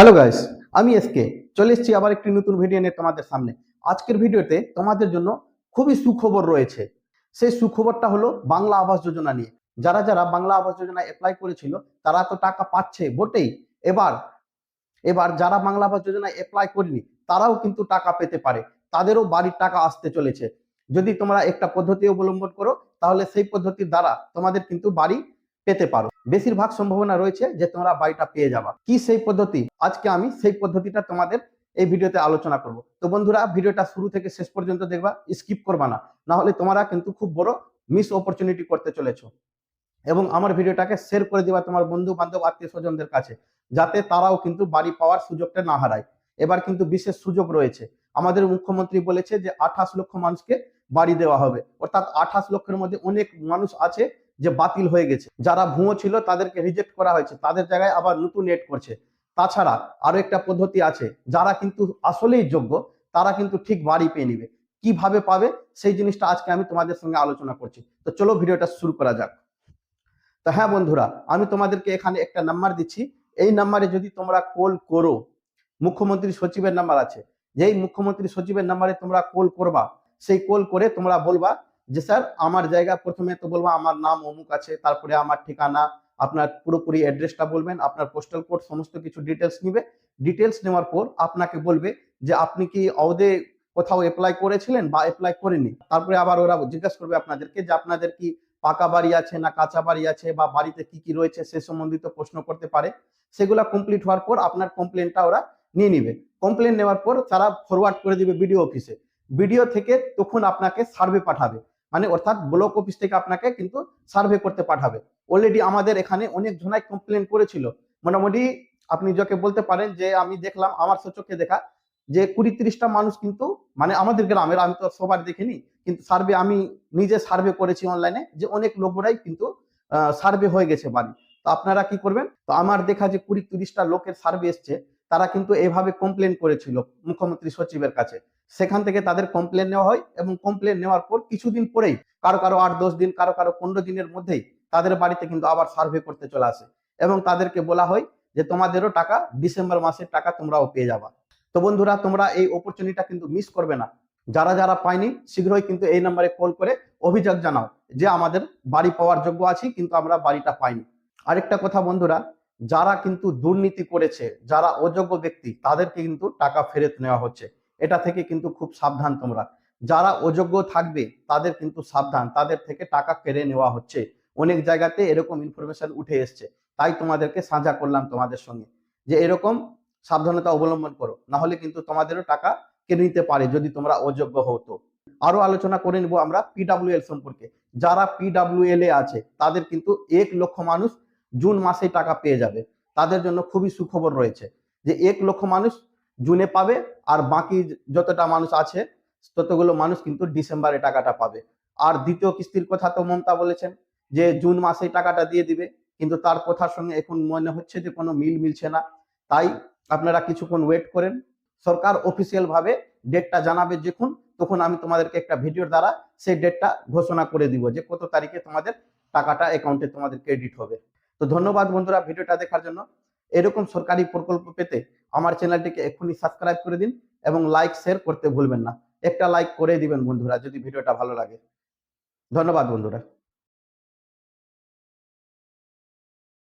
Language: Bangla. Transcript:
হ্যালো গাইস আমি এসকে চলে এসেছি আবার একটি নতুন ভিডিও নিয়ে তোমাদের সামনে। আজকের ভিডিওতে তোমাদের জন্য খুবই সুখবর রয়েছে। সেই সুখবরটা হলো বাংলা আবাস যোজনা নিয়ে। যারা যারা বাংলা আবাস যোজনা অ্যাপ্লাই করেছিল, তারা তো টাকা পাচ্ছে বটেই। এবার এবার যারা বাংলা আবাস যোজনা অ্যাপ্লাই করেনি, তারাও কিন্তু টাকা পেতে পারে। তাদেরও বাড়ির টাকা আসতে চলেছে। যদি তোমরা একটা পদ্ধতি অবলম্বন করো, তাহলে সেই পদ্ধতির দ্বারা তোমাদের কিন্তু বাড়ি পেতে পারো। বেশিরভাগ সম্ভাবনা রয়েছে যে তোমরা বাড়িটা পেয়ে যাবা। কি সেই পদ্ধতি? আজকে আমি সেই পদ্ধতিটা তোমাদের এই ভিডিওতে আলোচনা করব। তো বন্ধুরা, ভিডিওটা শুরু থেকে শেষ পর্যন্ত দেখবা, স্কিপ করবা না। না হলে তোমরা কিন্তু খুব বড় মিস অপরচুনিটি করতে চলেছো। এবং আমার ভিডিওটাকে শেয়ার করে দিবা তোমার বন্ধু বান্ধব আত্মীয় স্বজনদের কাছে, যাতে তারাও কিন্তু বাড়ি পাওয়ার সুযোগটা না হারায়। এবার কিন্তু বিশেষ সুযোগ রয়েছে। আমাদের মুখ্যমন্ত্রী বলেছে যে আঠাশ লক্ষ মানুষকে বাড়ি দেওয়া হবে। অর্থাৎ আঠাশ লক্ষের মধ্যে অনেক মানুষ আছে যে বাতিল হয়ে গেছে। যারা ভুয়ো ছিল তাদেরকে রিজেক্ট করা হয়েছে। তাদের জায়গায় আবার নতুন এড করছে। তাছাড়া আরও একটা পদ্ধতি আছে। যারা কিন্তু আসলেই যোগ্য, তারা কিন্তু ঠিক বাড়ি পেয়ে নিবে। কীভাবে পাবে? সেই জিনিসটা আজকে আমি তোমাদের সঙ্গে আলোচনা করছি। তো চলো ভিডিওটা শুরু করা যাক। তো হ্যাঁ বন্ধুরা, আমি তোমাদেরকে এখানে একটা নাম্বার দিচ্ছি। এই নাম্বারে যদি তোমরা কল করো মুখ্যমন্ত্রী সচিবের নাম্বার আছে। যেই মুখ্যমন্ত্রী সচিবের নাম্বারে তোমরা কল করবা, সেই কল করে তোমরা বলবা যে, স্যার, আমার জায়গা প্রথমে তো বলব আমার নাম অমুক আছে, তারপরে আমার ঠিকানা, আপনার পুরোপুরি অ্যাড্রেসটা বলবেন, আপনার পোস্টাল কোড সমস্ত কিছু ডিটেলস নিবে। ডিটেলস নেওয়ার পর আপনাকে বলবে যে, আপনি কি অদে কোথাও অ্যাপ্লাই করেছিলেন বা অ্যাপ্লাই করেনি তারপরে আবার ওরা জিজ্ঞাসা করবে আপনাদেরকে যে, আপনাদের কি পাকা বাড়ি আছে না কাঁচা বাড়ি আছে বা বাড়িতে কি কি রয়েছে সে সম্বন্ধিত প্রশ্ন করতে পারে? সেগুলা কমপ্লিট হওয়ার পর আপনার কমপ্লেনটা ওরা নিয়ে নিবে। কমপ্লেন নেওয়ার পর তারা ফরওয়ার্ড করে দিবে বিডিও অফিসে। বিডিও থেকে তখন আপনাকে সার্ভে পাঠাবে। মানে অর্থাৎ ব্লক অফিস থেকে আপনাকে কিন্তু সার্ভে করতে পাঠাবে। অলরেডি আমাদের এখানে অনেক জনাই কমপ্লেন করেছিল। মোটামুটি আপনি যাকে বলতে পারেন যে, আমি দেখলাম, আমার সচক্ষে দেখা যে কুড়ি তিরিশটা মানুষ কিন্তু মানে আমাদের গ্রামের, আমি তো সবার দেখিনি, কিন্তু সার্ভে আমি নিজে সার্ভে করেছি অনলাইনে যে অনেক লোকরাই কিন্তু সার্ভে হয়ে গেছে বাড়ি। তো আপনারা কি করবেন? তো আমার দেখা যে কুড়ি তিরিশটা লোকের সার্ভে এসছে তারা কিন্তু এভাবে কমপ্লেন করেছিল মুখ্যমন্ত্রী সচিবের কাছে। সেখান থেকে তাদের কমপ্লেন নেওয়া হয় এবং কমপ্লেন নেওয়ার পর কিছুদিন পরেই, কারও কারও আট দশ দিন, কারও কারও পনেরো দিনের মধ্যেই তাদের বাড়িতে কিন্তু আবার সার্ভে করতে চলে আসে এবং তাদেরকে বলা হয় যে, তোমাদেরও টাকা ডিসেম্বর মাসের টাকা তোমরাও পেয়ে যাবা। তো বন্ধুরা, তোমরা এই অপরচুনিটা কিন্তু মিস করবে না। যারা যারা পায়নি, শীঘ্রই কিন্তু এই নাম্বারে কল করে অভিযোগ জানাও যে, আমাদের বাড়ি পাওয়ার যোগ্য আছি, কিন্তু আমরা বাড়িটা পাইনি। আরেকটা কথা বন্ধুরা যারা কিন্তু দুর্নীতি করেছে, যারা অযোগ্য ব্যক্তি, তাদেরকে কিন্তু টাকা ফেরত নেওয়া হচ্ছে। এটা থেকে কিন্তু খুব সাবধান তোমরা। যারা অযোগ্য থাকবে, তাদের কিন্তু সাবধান। তাদের থেকে টাকা কেড়ে নেওয়া হচ্ছে। অনেক জায়গাতে এরকম ইনফরমেশন উঠে এসছে। তাই তোমাদেরকে সাঝা করলাম তোমাদের সঙ্গে। যে এরকম সাবধানতা অবলম্বন করো। না হলে কিন্তু তোমাদেরও টাকা কেড়ে নিতে পারে যদি তোমরা অযোগ্য হতো আরও আলোচনা করে নিব আমরা পিডাব্লিউএল সম্পর্কে। যারা পিডাব্লিউএল এ আছে, তাদের কিন্তু এক লক্ষ মানুষ জুন মাসে টাকা পেয়ে যাবে। তাদের জন্য খুবই সুখবর রয়েছে যে এক লক্ষ মানুষ জুনে পাবে আর বাকি যতটা মানুষ আছে, ততগুলো মানুষ কিন্তু ডিসেম্বরে টাকাটা পাবে। আর দ্বিতীয় কিস্তির কথা তো মমতা বলেছেন যে জুন মাসে টাকাটা দিয়ে দিবে, কিন্তু তার কথার সঙ্গে এখন মনে হচ্ছে যে কোনো মিল মিলছে না। তাই আপনারা কিছুক্ষণ ওয়েট করেন। সরকার অফিসিয়াল ভাবে ডেটটা জানাবে যখন, তখন আমি তোমাদেরকে একটা ভিডিওর দ্বারা সেই ডেটটা ঘোষণা করে দিব যে কত তারিখে তোমাদের টাকাটা অ্যাকাউন্টে তোমাদের ক্রেডিট হবে। তো ধন্যবাদ বন্ধুরা ভিডিওটা দেখার জন্য। এরকম সরকারি প্রকল্প পেতে আমার চ্যানেলটিকে এক্ষুনি সাবস্ক্রাইব করে দিন এবং লাইক, শেয়ার করতে ভুলবেন না। একটা লাইক করে দিবেন বন্ধুরা যদি ভিডিওটা ভালো লাগে। ধন্যবাদ বন্ধুরা।